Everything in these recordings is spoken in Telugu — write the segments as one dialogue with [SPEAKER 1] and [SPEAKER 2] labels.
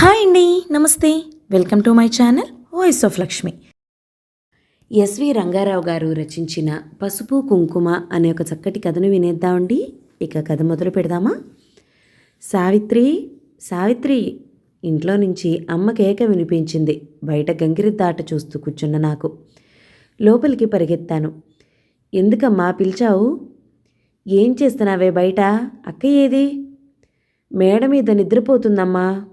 [SPEAKER 1] హాయ్ అండి నమస్తే. Welcome to my channel voice of Lakshmi.
[SPEAKER 2] SV Rangarao గారు రచించిన పసుపు కుంకుమ అనే ఒక చక్కటి కథను వినేద్దామండి. ఇక కథ మొదలు పెడదామా? సావిత్రి సావిత్రి ఇంట్లో నుంచి అమ్మ కేక వినిపించింది. బయట గంగిరి దాట చూస్తూ కూర్చున్న నాకు. లోపలికి పరిగెత్తాను. ఎందుకమ్మా పిలిచావు? ఏం చేస్తున్నావే బయట? అక్క ఏది? మేడ మీద నిద్రపోతుందమ్మా.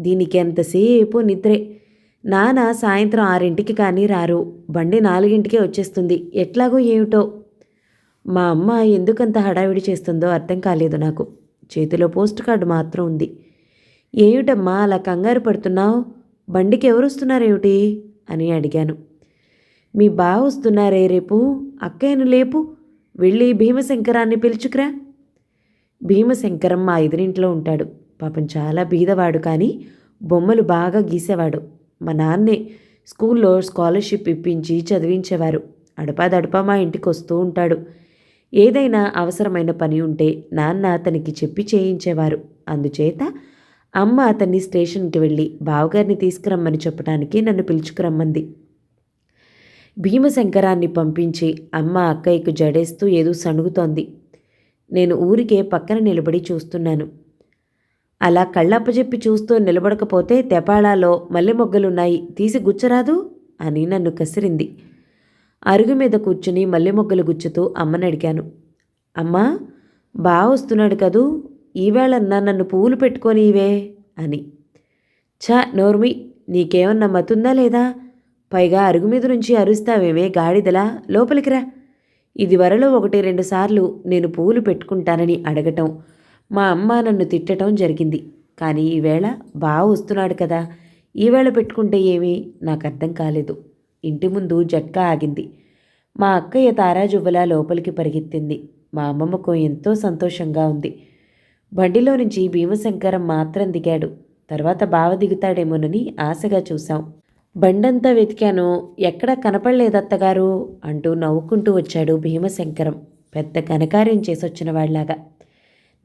[SPEAKER 2] దీనికి ఎంతసేపు నిద్రే? నాన్న సాయంత్రం ఆరింటికి కానీ రారు. బండి నాలుగింటికే వచ్చేస్తుంది. ఎట్లాగో ఏమిటో? మా అమ్మ ఎందుకంత హడావిడి చేస్తుందో అర్థం కాలేదు నాకు. చేతిలో పోస్ట్ కార్డు మాత్రం ఉంది. ఏమిటమ్మా అలా కంగారు పడుతున్నావు? బండికి ఎవరు వస్తున్నారేమిటి అని అడిగాను. మీ బావ వస్తున్నారే రేపు? అక్కయ్యను లేపు. వెళ్ళి భీమశంకరాన్ని పిలుచుకురా. భీమశంకరం మా ఎదురింట్లో ఉంటాడు. పాపం చాలా బీదవాడు కానీ బొమ్మలు బాగా గీసేవాడు. మా నాన్నే స్కూల్లో స్కాలర్షిప్ ఇప్పించి చదివించేవారు. అడపాదడపా మా ఇంటికి వస్తూ ఉంటాడు. ఏదైనా అవసరమైన పని ఉంటే నాన్న అతనికి చెప్పి చేయించేవారు. అందుచేత అమ్మ అతన్ని స్టేషన్కి వెళ్ళి బావగారిని తీసుకురమ్మని చెప్పడానికి నన్ను పిలుచుకురమ్మంది. భీమశంకరాన్ని పంపించి అమ్మ అక్కయ్యకు జడేస్తూ ఏదో సణుగుతోంది. నేను ఊరికే పక్కన నిలబడి చూస్తున్నాను. అలా కళ్ళప్పజెప్పి చూస్తూ నిలబడకపోతే తెపాళాలో మల్లె మొగ్గలున్నాయి తీసి గుచ్చరాదు? అని నన్ను కసిరింది. అరుగు మీద కూర్చుని మల్లె మొగ్గలు గుచ్చుతూ అమ్మని అడిగాను. అమ్మా బాగా వస్తున్నాడు కదూ ఈవేళన్నా నన్ను పువ్వులు పెట్టుకొని ఇవే అని. ఛ నోర్మి నీకేమన్నా మతుందా లేదా? పైగా అరుగు మీద నుంచి అరుస్తావేమే గాడిదలా? లోపలికి రా. ఇది వరలో ఒకటి రెండు సార్లు నేను పువ్వులు పెట్టుకుంటానని అడగటం మా అమ్మ నన్ను తిట్టడం జరిగింది. కానీ ఈవేళ బాగా వస్తున్నాడు కదా. ఈవేళ పెట్టుకుంటే ఏమీ? నాకు అర్థం కాలేదు. ఇంటి ముందు జట్కా ఆగింది. మా అక్కయ్య తారాజువ్వలా లోపలికి పరిగెత్తింది. మా అమ్మమ్మకు ఎంతో సంతోషంగా ఉంది. బండిలో నుంచి భీమశంకరం మాత్రం దిగాడు. తర్వాత బావ దిగుతాడేమోనని ఆశగా చూశాం. బండంతా వెతికాను. ఎక్కడా కనపడలేదత్తగారు అంటూ నవ్వుకుంటూ వచ్చాడు భీమశంకరం. పెద్ద ఘనకార్యం చేసొచ్చిన వాళ్ళలాగా.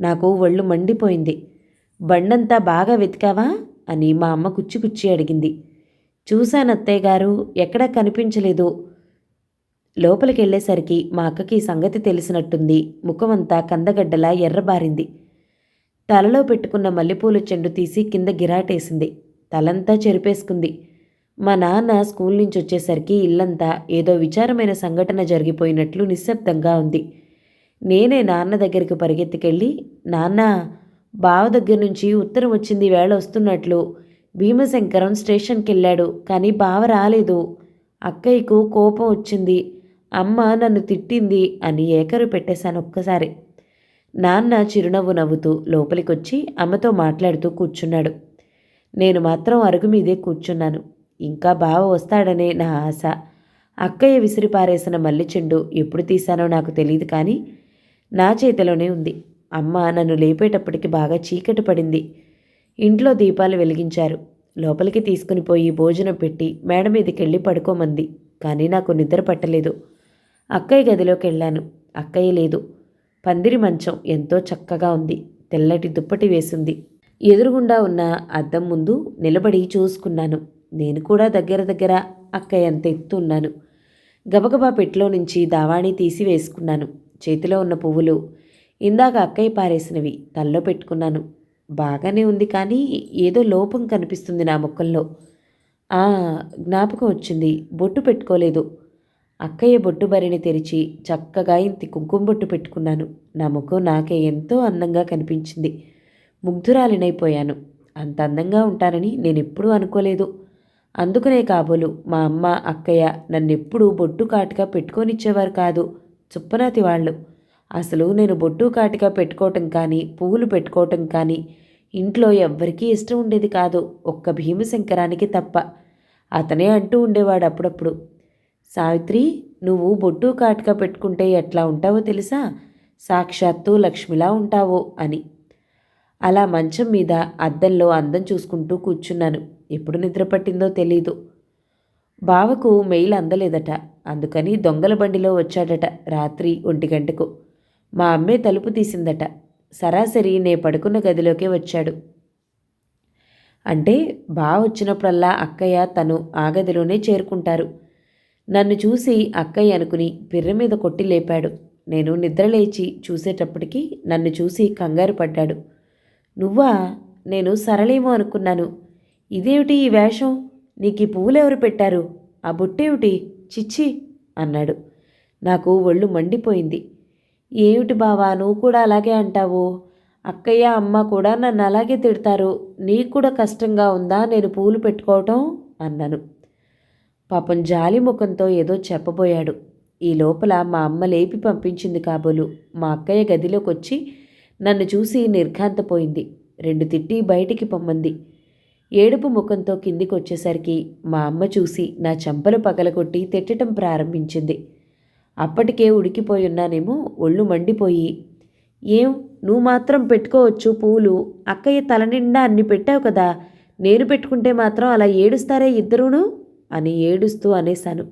[SPEAKER 2] నాకు ఒళ్ళు మండిపోయింది. బండంతా బాగా వెతికావా? అని మా అమ్మ కుచ్చి కుచ్చి అడిగింది. చూశాను అత్తయ్య గారు ఎక్కడా కనిపించలేదు. లోపలికి వెళ్ళేసరికి మా అక్కకి సంగతి తెలిసినట్టుంది. ముఖమంతా కందగడ్డలా ఎర్రబారింది. తలలో పెట్టుకున్న మల్లెపూల చెండు తీసి కింద గిరాటేసింది. తలంతా చెరిపేసుకుంది. మా నాన్న స్కూల్ నుంచి వచ్చేసరికి ఇల్లంతా ఏదో విచారమైన సంఘటన జరిగిపోయినట్లు నిశ్శబ్దంగా ఉంది. నేనే నాన్న దగ్గరికి పరిగెత్తుకెళ్ళి నాన్న బావ దగ్గర నుంచి ఉత్తరం వచ్చింది వేళ వస్తున్నట్లు. భీమశంకరం స్టేషన్కి వెళ్ళాడు కానీ బావ రాలేదు. అక్కయ్యకు కోపం వచ్చింది. అమ్మ నన్ను తిట్టింది అని ఏకరు పెట్టేశాను ఒక్కసారి. నాన్న చిరునవ్వు నవ్వుతూ లోపలికొచ్చి అమ్మతో మాట్లాడుతూ కూర్చున్నాడు. నేను మాత్రం అరుగు మీదే కూర్చున్నాను. ఇంకా బావ వస్తాడనే నా ఆశ. అక్కయ్య విసిరిపారేసిన మల్లె చెండు ఎప్పుడు తీశానో నాకు తెలియదు కానీ నా చేతిలోనే ఉంది. అమ్మ నన్ను లేపేటప్పటికి బాగా చీకటి పడింది. ఇంట్లో దీపాలు వెలిగించారు. లోపలికి తీసుకుని పోయి భోజనం పెట్టి మేడ మీదకి వెళ్ళి పడుకోమంది. కానీ నాకు నిద్ర పట్టలేదు. అక్కయ్య గదిలోకి వెళ్ళాను. అక్కయ్య లేదు. పందిరి మంచం ఎంతో చక్కగా ఉంది. తెల్లటి దుప్పటి వేసింది. ఎదురుగుండా ఉన్న అద్దం ముందు నిలబడి చూసుకున్నాను. నేను కూడా దగ్గర దగ్గర అక్కయ్య అంత ఎత్తున్నాను గబగబా పెట్లో నుంచి దావాణి తీసి వేసుకున్నాను. చేతిలో ఉన్న పువ్వులు. ఇందాక అక్కయ్య పారేసినవి తల్లో పెట్టుకున్నాను. బాగానే ఉంది కానీ ఏదో లోపం కనిపిస్తుంది నా ముఖంలో. ఆ జ్ఞాపకం వచ్చింది. బొట్టు పెట్టుకోలేదు. అక్కయ్య బొట్టు బరిని తెరిచి చక్కగా ఇంతి కుంకుమ బొట్టు పెట్టుకున్నాను. నా ముఖం నాకే ఎంతో అందంగా కనిపించింది. ముగ్ధురాలినైపోయాను. అంత అందంగా ఉంటానని నేను ఎప్పుడూ అనుకోలేదు. అందుకనే కాబోలు మా అమ్మ అక్కయ్య నన్నెప్పుడూ బొట్టు కాటుగా పెట్టుకొనిచ్చేవారు కాదు. చుప్పనాతి వాళ్ళు. అసలు నేను బొట్టు కాటిగా పెట్టుకోవటం కానీ పువ్వులు పెట్టుకోవటం కానీ ఇంట్లో ఎవ్వరికీ ఇష్టం ఉండేది కాదు. ఒక్క భీమశంకరానికి తప్ప. అతనే అంటూ ఉండేవాడు అప్పుడప్పుడు. సావిత్రి నువ్వు బొట్టు కాటుగా పెట్టుకుంటే ఎట్లా ఉంటావో తెలుసా? సాక్షాత్తు లక్ష్మిలా ఉంటావో అని. అలా మంచం మీద అద్దంలో అందం చూసుకుంటూ కూర్చున్నాను. ఎప్పుడు నిద్ర పట్టిందో తెలీదు. బావకు మెయిల్ అందలేదట. అందుకని దొంగల బండిలో వచ్చాడట రాత్రి ఒంటి గంటకు. మా అమ్మే తలుపు తీసిందట. సరాసరి నే పడుకున్న గదిలోకే వచ్చాడు. అంటే బావ వచ్చినప్పుడల్లా అక్కయ్య తను ఆ గదిలోనే చేరుకుంటారు. నన్ను చూసి అక్కయ్య అనుకుని పిర్ర మీద కొట్టి లేపాడు. నేను నిద్రలేచి చూసేటప్పటికి నన్ను చూసి కంగారు పడ్డాడు. నువ్వా? నేను సరళేమో అనుకున్నాను. ఇదేమిటి ఈ వేషం? నీకు ఈ పువ్వులు ఎవరు పెట్టారు? ఆ బొట్టేవిటి చిచ్చి అన్నాడు. నాకు ఒళ్ళు మండిపోయింది. ఏమిటి బావా నువ్వు కూడా అలాగే అంటావు? అక్కయ్య అమ్మ కూడా నన్ను అలాగే తిడతారు. నీకు కూడా కష్టంగా ఉందా నేను పూలు పెట్టుకోవటం? అన్నాను. పాపం జాలి ముఖంతో ఏదో చెప్పబోయాడు. ఈ లోపల మా అమ్మ లేపి పంపించింది కాబోలు. మా అక్కయ్య గదిలోకి వచ్చి నన్ను చూసి నిర్ఘాంతపోయింది. రెండు తిట్టి బయటికి పొమ్మంది. ఏడుపు ముఖంతో కిందికొచ్చేసరికి మా అమ్మ చూసి నా చెంపలు పగలగొట్టి తిట్టడం ప్రారంభించింది. అప్పటికే ఉడికిపోయున్నానేమో ఒళ్ళు మండిపోయి ఏం నువ్వు మాత్రం పెట్టుకోవచ్చు పూలు? అక్కయ్య తలనిండా అన్ని పెట్టావు కదా నేను పెట్టుకుంటే మాత్రం అలా ఏడుస్తారే ఇద్దరూను? అని ఏడుస్తూ అనేశాను.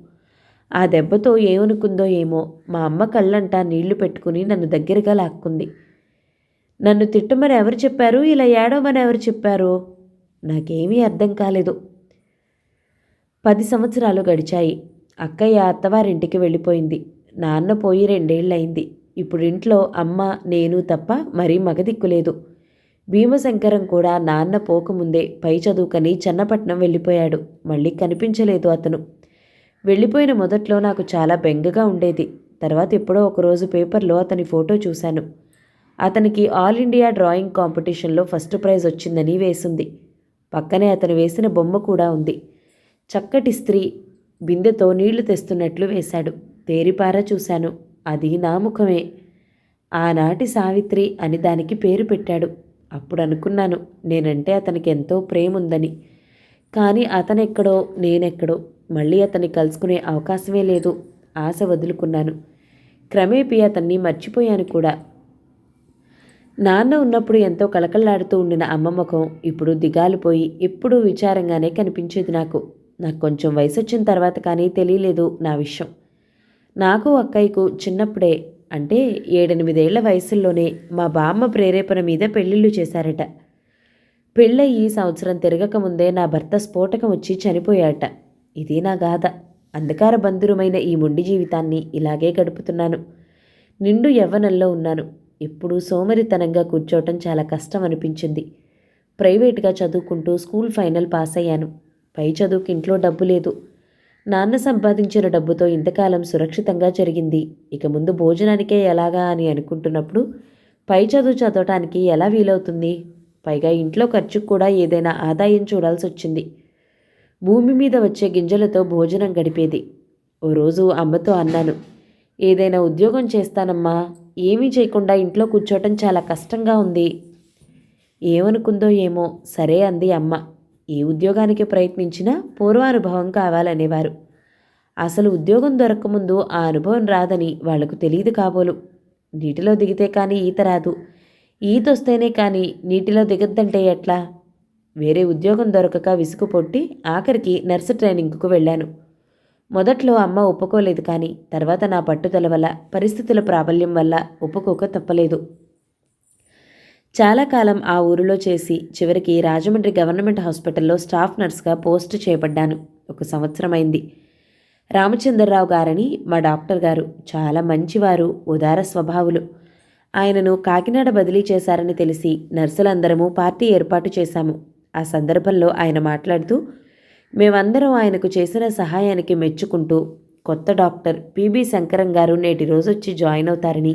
[SPEAKER 2] ఆ దెబ్బతో ఏమనుకుందో ఏమో మా అమ్మ కళ్ళంట నీళ్ళు పెట్టుకుని నన్ను దగ్గరగా లాక్కుంది. నన్ను తిట్టమని ఎవరు చెప్పారు? ఇలా ఏడవమని ఎవరు చెప్పారు? నాకేమీ అర్థం కాలేదు. పది సంవత్సరాలు గడిచాయి. అక్కయ్య అత్తవారింటికి వెళ్ళిపోయింది. నాన్న పోయి రెండేళ్ళయింది ఇప్పుడు ఇంట్లో అమ్మ నేను తప్ప మరీ మగదిక్కులేదు భీమశంకరం కూడా నాన్న పోకముందే పై చదువుకని చెన్నపట్నం వెళ్ళిపోయాడు. మళ్ళీ కనిపించలేదు అతను. వెళ్ళిపోయిన మొదట్లో నాకు చాలా బెంగగా ఉండేది. తర్వాత ఎప్పుడో ఒకరోజు పేపర్లో అతని ఫోటో చూశాను. అతనికి ఆల్ ఇండియా డ్రాయింగ్ కాంపిటీషన్లో ఫస్ట్ ప్రైజ్ వచ్చిందని వేసింది. పక్కనే అతను వేసిన బొమ్మ కూడా ఉంది. చక్కటి స్త్రీ బిందెతో నీళ్ళు తెస్తున్నట్లు వేశాడు. తేరిపార చూశాను. అది నా ముఖమే. ఆనాటి సావిత్రి అని దానికి పేరు పెట్టాడు. అప్పుడు అనుకున్నాను నేనంటే అతనికి ఎంతో ప్రేమ ఉందని కానీ అతనెక్కడో నేనెక్కడో మళ్ళీ అతన్ని కలుసుకునే అవకాశమే లేదు. ఆశ వదులుకున్నాను. క్రమేపీ అతన్ని మర్చిపోయాను కూడా. నాన్న ఉన్నప్పుడు ఎంతో కలకల్లాడుతూ ఉండిన అమ్మ ముఖం ఇప్పుడు దిగాలిపోయి ఎప్పుడూ విచారంగానే కనిపించేది నాకు. నాకు కొంచెం వయసు వచ్చిన తర్వాత కానీ తెలియలేదు నా విషయం. నాకు అక్కయ్యకు చిన్నప్పుడే అంటే ఏడెనిమిదేళ్ళ వయసుల్లోనే మా బామ్మ ప్రేరేపణ మీద పెళ్ళిళ్ళు చేశారట. పెళ్ళయి సంవత్సరం తిరగక ముందే నా భర్త స్ఫోటకం వచ్చి చనిపోయాట ఇది నా గాథ. అంధకార బంధురమైన ఈ మొండి జీవితాన్ని ఇలాగే గడుపుతున్నాను. నిండు యవ్వనంలో ఉన్నాను. ఎప్పుడూ సోమరితనంగా కూర్చోవటం చాలా కష్టం అనిపించింది ప్రైవేట్గా చదువుకుంటూ స్కూల్ ఫైనల్ పాస్ అయ్యాను పై చదువుకి ఇంట్లో డబ్బు లేదు. నాన్న సంపాదించిన డబ్బుతో ఇంతకాలం సురక్షితంగా జరిగింది. ఇక ముందు భోజనానికే ఎలాగా అని అనుకుంటున్నప్పుడు పై చదువు చదవటానికి ఎలా వీలవుతుంది? పైగా ఇంట్లో ఖర్చుకు కూడా ఏదైనా ఆదాయం చూడాల్సి వచ్చింది భూమి మీద వచ్చే గింజలతో భోజనం గడిపేది. ఓ రోజు అమ్మతో అన్నాను ఏదైనా ఉద్యోగం చేస్తానమ్మా. ఏమీ చేయకుండా ఇంట్లో కూర్చోవటం చాలా కష్టంగా ఉంది. ఏమనుకుందో ఏమో సరే అంది అమ్మ. ఏ ఉద్యోగానికి ప్రయత్నించినా పూర్వానుభవం కావాలనేవారు. అసలు ఉద్యోగం దొరకముందు ఆ అనుభవం రాదని వాళ్ళకు తెలియదు కాబోలు. నీటిలో దిగితే కానీ ఈత రాదు. ఈత వస్తేనే కానీ నీటిలో దిగద్దంటే ఎట్లా? వేరే ఉద్యోగం దొరకక విసుగు పొట్టి ఆఖరికి నర్సు ట్రైనింగ్కు వెళ్ళాను. మొదట్లో అమ్మ ఒప్పుకోలేదు కానీ తర్వాత నా పట్టుదల వల్ల పరిస్థితుల ప్రాబల్యం వల్ల ఒప్పుకోక తప్పలేదు. చాలా కాలం ఆ ఊరిలో చేసి చివరికి రాజమండ్రి గవర్నమెంట్ హాస్పిటల్లో స్టాఫ్ నర్స్గా పోస్ట్ చేయబడ్డాను. ఒక సంవత్సరమైంది. రామచంద్రరావు గారని మా డాక్టర్ గారు చాలా మంచివారు ఉదార స్వభావులు. ఆయనను కాకినాడ బదిలీ చేశారని తెలిసి నర్సులందరము పార్టీ ఏర్పాటు చేశాము. ఆ సందర్భంలో ఆయన మాట్లాడుతూ మేమందరం ఆయనకు చేసిన సహాయానికి మెచ్చుకుంటూ కొత్త డాక్టర్ పిబి శంకరం గారు నేటి రోజొచ్చి జాయిన్ అవుతారని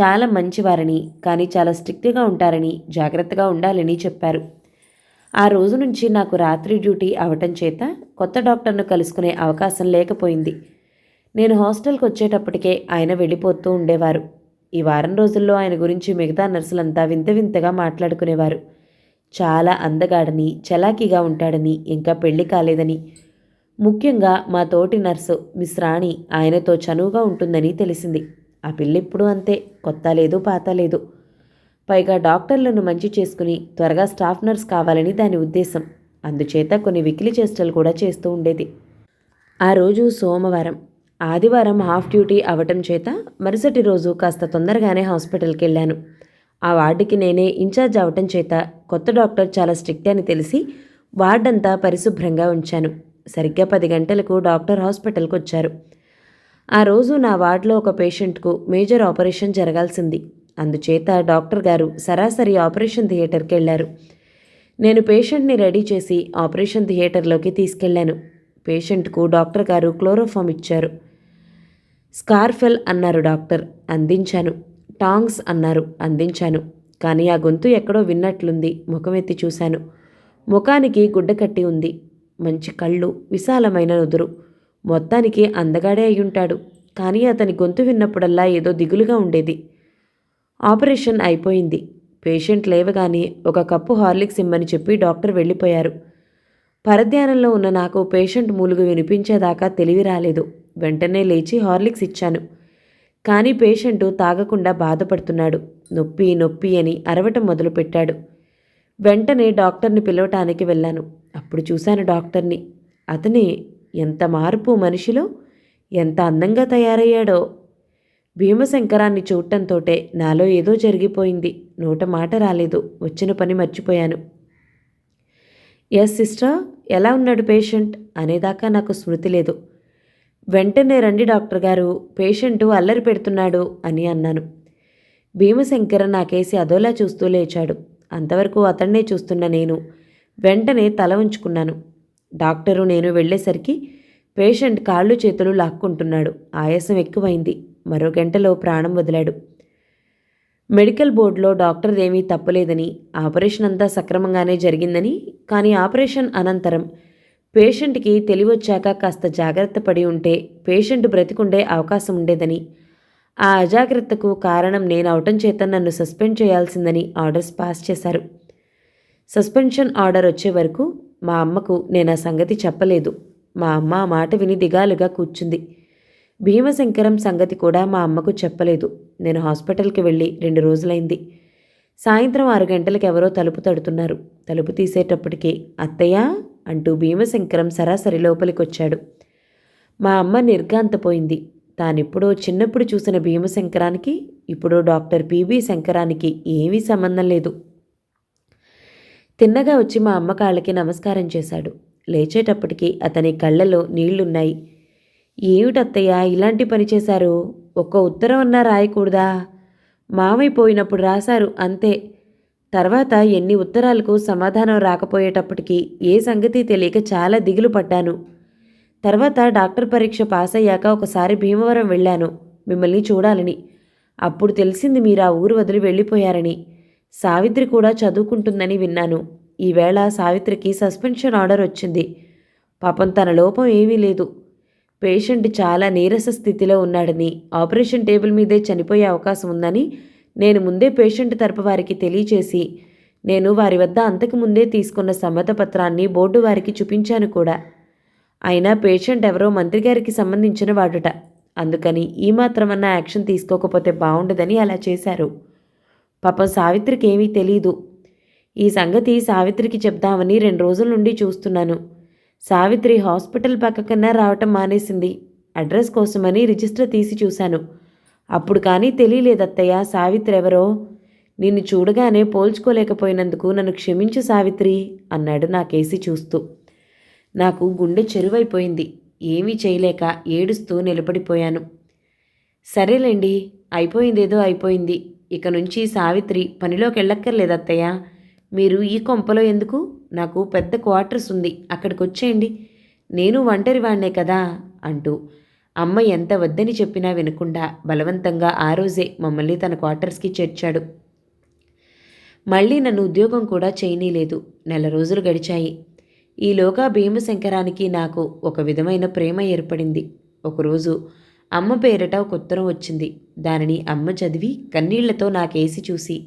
[SPEAKER 2] చాలా మంచివారని కానీ చాలా స్ట్రిక్ట్గా ఉంటారని జాగ్రత్తగా ఉండాలని చెప్పారు. ఆ రోజు నుంచి నాకు రాత్రి డ్యూటీ అవటం చేత కొత్త డాక్టర్ను కలుసుకునే అవకాశం లేకపోయింది. నేను హాస్టల్కి వచ్చేటప్పటికే ఆయన వెళ్ళిపోతూ ఉండేవారు. ఈ వారం రోజుల్లో ఆయన గురించి మిగతా నర్సులంతా వింత వింతగా మాట్లాడుకునేవారు. చాలా అందగాడని చలాకీగా ఉంటాడని ఇంకా పెళ్ళి కాలేదని. ముఖ్యంగా మా తోటి నర్సు మిస్ రాణి ఆయనతో చనువుగా ఉంటుందని తెలిసింది. ఆ పిల్లెప్పుడు అంతే కొత్త లేదు పాత లేదు. పైగా డాక్టర్లను మంచి చేసుకుని త్వరగా స్టాఫ్ నర్స్ కావాలని దాని ఉద్దేశం. అందుచేత కొన్ని వికిలి చేష్టలు కూడా చేస్తూ ఉండేది. ఆ రోజు సోమవారం. ఆదివారం హాఫ్ డ్యూటీ అవటం చేత మరుసటి రోజు కాస్త తొందరగానే హాస్పిటల్కి వెళ్ళాను ఆ వార్డుకి నేనే ఇన్ఛార్జ్ అవటం చేత కొత్త డాక్టర్ చాలా స్ట్రిక్ట్ అని తెలిసి వార్డంతా పరిశుభ్రంగా ఉంచాను. సరిగ్గా పది గంటలకు డాక్టర్ హాస్పిటల్కి వచ్చారు. ఆ రోజు నా వార్డులో ఒక పేషెంట్కు మేజర్ ఆపరేషన్ జరగాల్సింది. అందుచేత డాక్టర్ గారు సరాసరి ఆపరేషన్ థియేటర్కి వెళ్ళారు. నేను పేషెంట్ని రెడీ చేసి ఆపరేషన్ థియేటర్లోకి తీసుకెళ్ళాను పేషెంట్కు డాక్టర్ గారు క్లోరోఫామ్ ఇచ్చారు. స్కార్ఫెల్ అన్నారు డాక్టర్. అందించాను. టాంగ్స్ అన్నారు. అందించాను. కానీ ఆ గొంతు ఎక్కడో విన్నట్లుంది. ముఖం ఎత్తి చూశాను. ముఖానికి గుడ్డ కట్టి ఉంది. మంచి కళ్ళు విశాలమైన నుదురు. మొత్తానికి అందగాడే అయ్యుంటాడు. కానీ అతని గొంతు విన్నప్పుడల్లా ఏదో దిగులుగా ఉండేది. ఆపరేషన్ అయిపోయింది. పేషెంట్ లేవగానే ఒక కప్పు హార్లిక్స్ ఇమ్మని చెప్పి డాక్టర్ వెళ్ళిపోయారు. పరధ్యానంలో ఉన్న నాకు పేషెంట్ మూలుగు వినిపించేదాకా తెలివి రాలేదు. వెంటనే లేచి హార్లిక్స్ ఇచ్చాను. కానీ పేషెంటు తాగకుండా బాధపడుతున్నాడు. నొప్పి నొప్పి అని అరవటం మొదలుపెట్టాడు. వెంటనే డాక్టర్ని పిలవటానికి వెళ్ళాను. అప్పుడు చూశాను డాక్టర్ని. అతనే ఎంత మార్పు మనిషిలో ఎంత అందంగా తయారయ్యాడో. భీమశంకరాన్ని చూడటంతోటే నాలో ఏదో జరిగిపోయింది. నోట మాట రాలేదు. వచ్చిన పని మర్చిపోయాను. ఎస్ సిస్టర్ ఎలా ఉన్నాడు పేషెంట్? అనేదాకా నాకు స్మృతి లేదు. వెంటనే రండి డాక్టర్ గారు పేషెంటు అల్లరి పెడుతున్నాడు అని అన్నాను. భీమశంకర నాకేసి అదోలా చూస్తూ లేచాడు. అంతవరకు అతన్నే చూస్తున్న నేను వెంటనే తల ఉంచుకున్నాను. డాక్టరు నేను వెళ్ళేసరికి పేషెంట్ కాళ్ళు చేతులు లాక్కుంటున్నాడు. ఆయాసం ఎక్కువైంది. మరో గంటలో ప్రాణం వదిలాడు. మెడికల్ బోర్డులో డాక్టర్దేమీ తప్పలేదని ఆపరేషన్ అంతా సక్రమంగానే జరిగిందని కానీ ఆపరేషన్ అనంతరం పేషెంట్కి తెలివొచ్చాక కాస్త జాగ్రత్త పడి ఉంటే పేషెంట్ బ్రతికుండే అవకాశం ఉండేదని. ఆ అజాగ్రత్తకు కారణం నేను అవటం చేత నన్ను సస్పెండ్ చేయాల్సిందని ఆర్డర్స్ పాస్ చేశారు. సస్పెన్షన్ ఆర్డర్ వచ్చే వరకు మా అమ్మకు నేను ఆ సంగతి చెప్పలేదు. మా అమ్మ ఆ మాట విని దిగాలుగా కూర్చుంది. భీమశంకరం సంగతి కూడా మా అమ్మకు చెప్పలేదు. నేను హాస్పిటల్కి వెళ్ళి రెండు రోజులైంది. సాయంత్రం ఆరు గంటలకు ఎవరో తలుపు తడుతున్నారు. తలుపు తీసేటప్పటికి అత్తయ్య! అంటూ భీమశంకరం సరాసరి లోపలికొచ్చాడు. మా అమ్మ నిర్గాంతపోయింది తానెప్పుడో చిన్నప్పుడు చూసిన భీమశంకరానికి ఇప్పుడు డాక్టర్ పీబీ శంకరానికి ఏమీ సంబంధం లేదు. తిన్నగా వచ్చి మా అమ్మ కాళ్ళకి నమస్కారం చేశాడు. లేచేటప్పటికి అతని కళ్ళలో నీళ్ళున్నాయి. ఏమిటత్తయ్య ఇలాంటి పని చేశారు? ఒక్క ఉత్తరం అన్నా రాయకూడదా? మామైపోయినప్పుడు రాశారు అంతే. తర్వాత ఎన్ని ఉత్తరాలకు సమాధానం రాకపోయేటప్పటికీ ఏ సంగతి తెలియక చాలా దిగులు పడ్డాను. తర్వాత డాక్టర్ పరీక్ష పాస్ అయ్యాక ఒకసారి భీమవరం వెళ్ళాను. మిమ్మల్ని చూడాలని. అప్పుడు తెలిసింది మీరు ఆ ఊరు వదిలి వెళ్ళిపోయారని. సావిత్రి కూడా చదువుకుంటుందని విన్నాను. ఈవేళ సావిత్రికి సస్పెన్షన్ ఆర్డర్ వచ్చింది. పాపం తన లోపం ఏమీ లేదు. పేషెంట్ చాలా నీరస స్థితిలో ఉన్నాడని ఆపరేషన్ టేబుల్ మీదే చనిపోయే అవకాశం ఉందని నేను ముందే పేషెంట్ తరపు వారికి తెలియచేసి నేను వారి వద్ద అంతకు ముందే తీసుకున్న సమ్మత పత్రాన్ని బోర్డు వారికి చూపించాను కూడా. అయినా పేషెంట్ ఎవరో మంత్రి గారికి సంబంధించిన వాడుట. అందుకని ఈ మాత్రమన్నా యాక్షన్ తీసుకోకపోతే బాగుండదని అలా చేశారు. పాపం సావిత్రికి ఏమీ తెలీదు. ఈ సంగతి సావిత్రికి చెప్దామని రెండు రోజుల నుండి చూస్తున్నాను. సావిత్రి హాస్పిటల్ పక్కకన్నా రావటం మానేసింది. అడ్రస్ కోసమని రిజిస్టర్ తీసి చూశాను. అప్పుడు కానీ తెలియలేదత్తయ్య. సావిత్రి ఎవరో నిన్ను చూడగానే పోల్చుకోలేకపోయినందుకు నన్ను క్షమించు సావిత్రి అన్నాడు నా కేసి చూస్తూ. నాకు గుండె చెరువైపోయింది. ఏమీ చేయలేక ఏడుస్తూ నిలబడిపోయాను. సరేలేండి అయిపోయిందేదో అయిపోయింది. ఇక నుంచి సావిత్రి పనిలోకి వెళ్ళక్కర్లేదత్తయ్య మీరు ఈ కొంపలో ఎందుకు? నాకు పెద్ద క్వార్టర్స్ ఉంది. అక్కడికి వచ్చేయండి నేను ఒంటరి వాణ్ణే కదా అంటూ అమ్మ ఎంత వద్దని చెప్పినా వినకుండా బలవంతంగా ఆ రోజే మమ్మల్ని తన క్వార్టర్స్కి చేర్చాడు. మళ్ళీ నన్ను ఉద్యోగం కూడా చేయనీలేదు. నెల రోజులు గడిచాయి. ఈలోగా భీమశంకరానికి నాకు ఒక విధమైన ప్రేమ ఏర్పడింది. ఒకరోజు అమ్మ పేరిట ఒక ఉత్తరం వచ్చింది. దానిని అమ్మ చదివి కన్నీళ్ళతో నాకేసి చూసి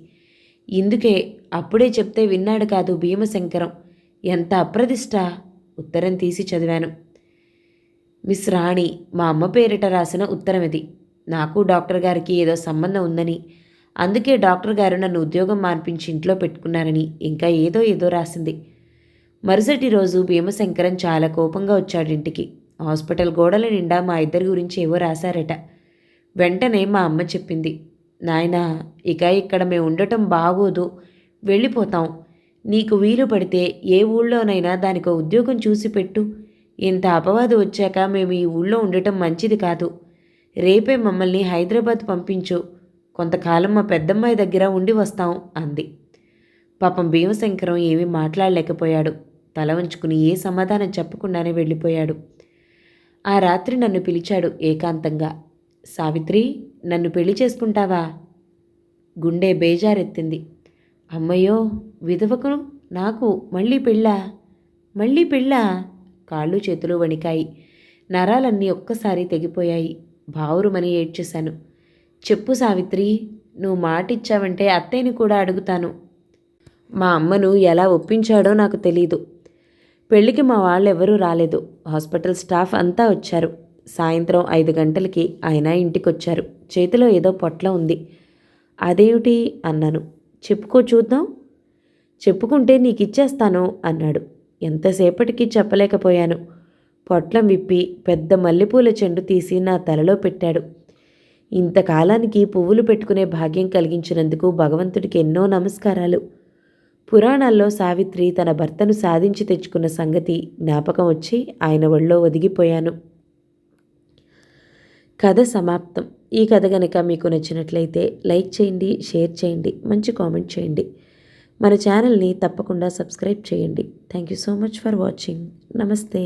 [SPEAKER 2] ఇందుకే అప్పుడే చెప్తే విన్నాడు కాదు భీమశంకరం. ఎంత అప్రదిష్ట ఉత్తరం తీసి చదివాను. మిస్ రాణి మా అమ్మ పేరిట రాసిన ఉత్తరం ఇది. నాకు డాక్టర్ గారికి ఏదో సంబంధం ఉందని. అందుకే డాక్టర్ గారు నన్ను ఉద్యోగం మార్పించి ఇంట్లో పెట్టుకున్నారని ఇంకా ఏదో ఏదో రాసింది. మరుసటి రోజు భీమశంకరం చాలా కోపంగా వచ్చాడు ఇంటికి. హాస్పిటల్ గోడల నిండా మా ఇద్దరి గురించి ఏవో రాశారట. వెంటనే మా అమ్మ చెప్పింది నాయనా ఇక ఇక్కడ మేము ఉండటం బాగోదు వెళ్ళిపోతాం. నీకు వీలు పడితే ఏ ఊళ్ళోనైనా దానికో ఉద్యోగం చూసి పెట్టు. ఇంత అపవాదు వచ్చాక మేము ఈ ఊళ్ళో ఉండటం మంచిది కాదు. రేపే మమ్మల్ని హైదరాబాద్ పంపించు. కొంతకాలం మా పెద్దమ్మాయి దగ్గర ఉండి వస్తాం అంది. పాపం భీమశంకరం ఏమీ మాట్లాడలేకపోయాడు. తల వంచుకుని ఏ సమాధానం చెప్పకుండానే వెళ్ళిపోయాడు. ఆ రాత్రి నన్ను పిలిచాడు ఏకాంతంగా. సావిత్రి నన్ను పెళ్ళి చేసుకుంటావా? గుండె బేజారెత్తింది. అమ్మయ్యో విధవకును? నాకు మళ్ళీ పెళ్ళా? మళ్ళీ పెళ్ళా? కాళ్ళు చేతులు వణికాయి. నరాలన్నీ ఒక్కసారి తెగిపోయాయి. బావురుమని ఏడ్చేశాను. చెప్పు సావిత్రి నువ్వు మాటిచ్చావంటే అత్తయ్యని కూడా అడుగుతాను. మా అమ్మను ఎలా ఒప్పించాడో నాకు తెలీదు. పెళ్ళికి మా వాళ్ళెవరూ రాలేదు. హాస్పిటల్ స్టాఫ్ అంతా వచ్చారు. సాయంత్రం ఐదు గంటలకి ఆయన ఇంటికొచ్చారు. చేతిలో ఏదో పొట్ల ఉంది. అదేమిటి? అన్నాను. చెప్పుకో చూద్దాం. చెప్పుకుంటే నీకు ఇచ్చేస్తాను అన్నాడు. ఎంతసేపటికి చెప్పలేకపోయాను. పొట్లం విప్పి పెద్ద మల్లెపూల చెండు తీసి నా తలలో పెట్టాడు. ఇంతకాలానికి పువ్వులు పెట్టుకునే భాగ్యం కలిగించినందుకు భగవంతుడికి ఎన్నో నమస్కారాలు. పురాణాల్లో సావిత్రి తన భర్తను సాధించి తెచ్చుకున్న సంగతి జ్ఞాపకం వచ్చి ఆయన ఒళ్ళో ఒదిగిపోయాను. కథ సమాప్తం. ఈ కథ కనుక మీకు నచ్చినట్లయితే లైక్ చేయండి షేర్ చేయండి మంచి కామెంట్ చేయండి. మన ఛానల్ని తప్పకుండా సబ్స్క్రైబ్ చేయండి. Thank you so much for watching నమస్తే